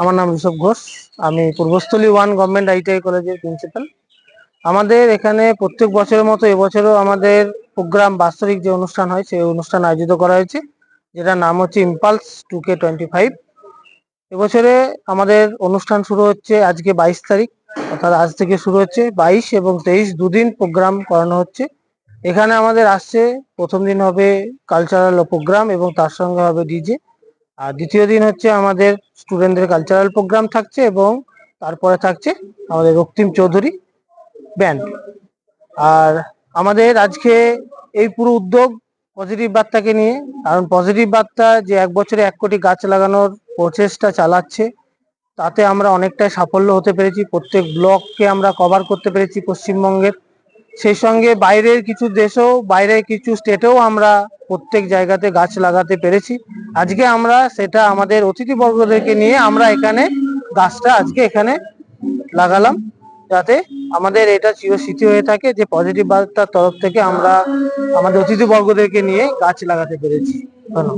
আমার নাম ঋষভ ঘোষ। আমি পূর্বস্থলী ওয়ান গভর্নমেন্ট আইটিআই কলেজের প্রিন্সিপাল। আমাদের এখানে প্রত্যেক বছরের মতো এবছরও আমাদের প্রোগ্রাম বাৎসরিক যে অনুষ্ঠান হয়, সেই অনুষ্ঠান আয়োজিত করা হয়েছে, যেটার নাম হচ্ছে Impulse two K twenty five এবছরে আমাদের অনুষ্ঠান শুরু হচ্ছে আজকে বাইশ তারিখ, অর্থাৎ আজ থেকে শুরু হচ্ছে বাইশ এবং তেইশ দুদিন প্রোগ্রাম করানো হচ্ছে। এখানে আমাদের আসছে, প্রথম দিন হবে কালচারাল প্রোগ্রাম এবং তার সঙ্গে হবে ডিজে আর দ্বিতীয় দিন হচ্ছে আমাদের স্টুডেন্টদের কালচারাল প্রোগ্রাম থাকছে এবং তারপরে থাকছে আমাদের রক্তিম চৌধুরী ব্যান্ড আর আমাদের আজকে এই পুরো উদ্যোগ পজিটিভ বার্তাকে নিয়ে, কারণ পজিটিভ বার্তা যে এক বছরে এক কোটি গাছ লাগানোর প্রচেষ্টা চালাচ্ছে, তাতে আমরা অনেকটাই সাফল্য হতে পেরেছি। প্রত্যেক ব্লককে আমরা কভার করতে পেরেছি পশ্চিমবঙ্গের। সেই সঙ্গে বাইরের কিছু দেশেও, বাইরের কিছু স্টেটেও আমরা প্রত্যেক জায়গাতে গাছ লাগাতে পেরেছি। আজকে আমরা সেটা আমাদের অতিথিবর্গদেরকে নিয়ে আমরা এখানে গাছটা আজকে এখানে লাগালাম, যাতে আমাদের এটা চিরস্মৃতি হয়ে থাকে যে পজিটিভ বার্তার তরফ থেকে আমরা আমাদের অতিথিবর্গদেরকে নিয়ে গাছ লাগাতে পেরেছি। ধন্যবাদ।